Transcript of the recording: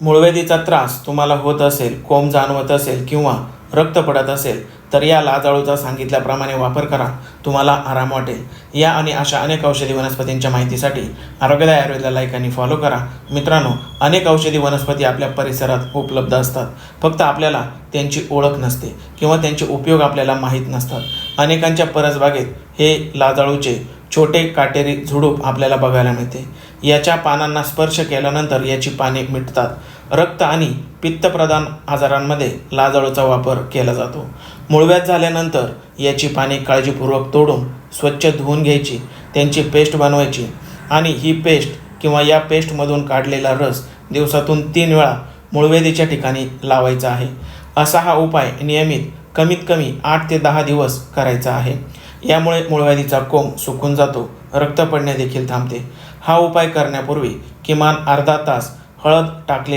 मूळव्याधीचा त्रास तुम्हाला होत असेल कोंब जाणवत असेल किंवा रक्त पडत असेल तर या लाजाळूचा सांगितल्याप्रमाणे वापर करा. तुम्हाला आराम वाटेल. या आणि अशा अनेक औषधी वनस्पतींच्या माहितीसाठी आरोग्यदाय आयुर्वेदला लाईक आणि फॉलो करा. मित्रांनो अनेक औषधी वनस्पती आपल्या परिसरात उपलब्ध असतात. फक्त आपल्याला त्यांची ओळख नसते किंवा त्यांचे उपयोग आपल्याला माहीत नसतात. अनेकांच्या परसबागेत हे लाजाळूचे छोटे काटेरी झुडूप आपल्याला बघायला मिळते. याच्या पानांना स्पर्श केल्यानंतर याची पाने मिटतात. रक्त आणि पित्तप्रधान आजारांमध्ये लाजाळूचा वापर केला जातो. मुळव्यात झाल्यानंतर याची पाने काळजीपूर्वक तोडून स्वच्छ धुवून घ्यायची त्यांची पेस्ट बनवायची आणि ही पेस्ट किंवा या पेस्टमधून काढलेला रस दिवसातून तीन वेळा मुळवेदीच्या ठिकाणी लावायचा आहे. असा हा उपाय नियमित कमीत कमी आठ ते दहा दिवस करायचा आहे. यामुळे मूळव्याधीचा कोंब सुकून जातो. रक्त पडणे देखील थांबते. हा उपाय करण्यापूर्वी किमान अर्धा तास हळद टाकले